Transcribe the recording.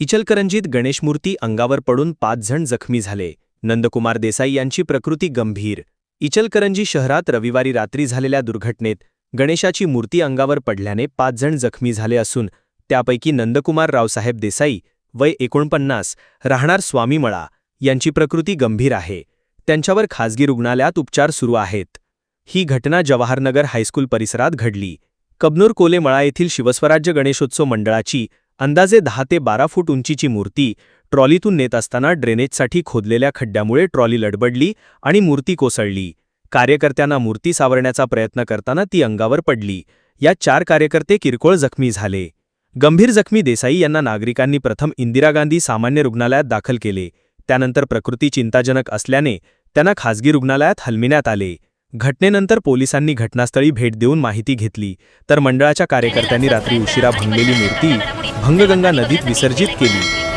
इचलकरंजीत गणेशमूर्ती अंगावर पडून पाच जण जखमी झाले. नंदकुमार देसाई यांची प्रकृती गंभीर. इचलकरंजी शहरात रविवारी रात्री झालेल्या दुर्घटनेत गणेशाची मूर्ती अंगावर पडल्याने पाच जण जखमी झाले असून त्यापैकी नंदकुमार रावसाहेब देसाई वय एकोणपन्नास राहणार स्वामीमळा यांची प्रकृती गंभीर आहे. त्यांच्यावर खासगी रुग्णालयात उपचार सुरू आहेत. ही घटना जवाहरनगर हायस्कूल परिसरात घडली. कबनूर कोलेमळा येथील शिवस्वराज्य गणेशोत्सव मंडळाची अंदाजे दहा ते बारा फूट उंचीची मूर्ती ट्रॉलीतून नेत असताना ड्रेनेजसाठी खोदलेल्या खड्ड्यामुळे ट्रॉली लडबडली आणि मूर्ती कोसळली. कार्यकर्त्यांना मूर्ती सावरण्याचा प्रयत्न करताना ती अंगावर पडली. या चार कार्यकर्ते किरकोळ जखमी झाले. गंभीर जखमी देसाई यांना नागरिकांनी प्रथम इंदिरा गांधी सामान्य रुग्णालयात दाखल केले. त्यानंतर प्रकृती चिंताजनक असल्याने त्यांना खासगी रुग्णालयात हलविण्यात आले. घटनेनंतर पोलिसांनी घटनास्थळी भेट देऊन माहिती घेतली तर मंडळाच्या कार्यकर्त्यांनी रात्री उशिरा भंगलेली मूर्ती भंगगंगा नदीत विसर्जित केली.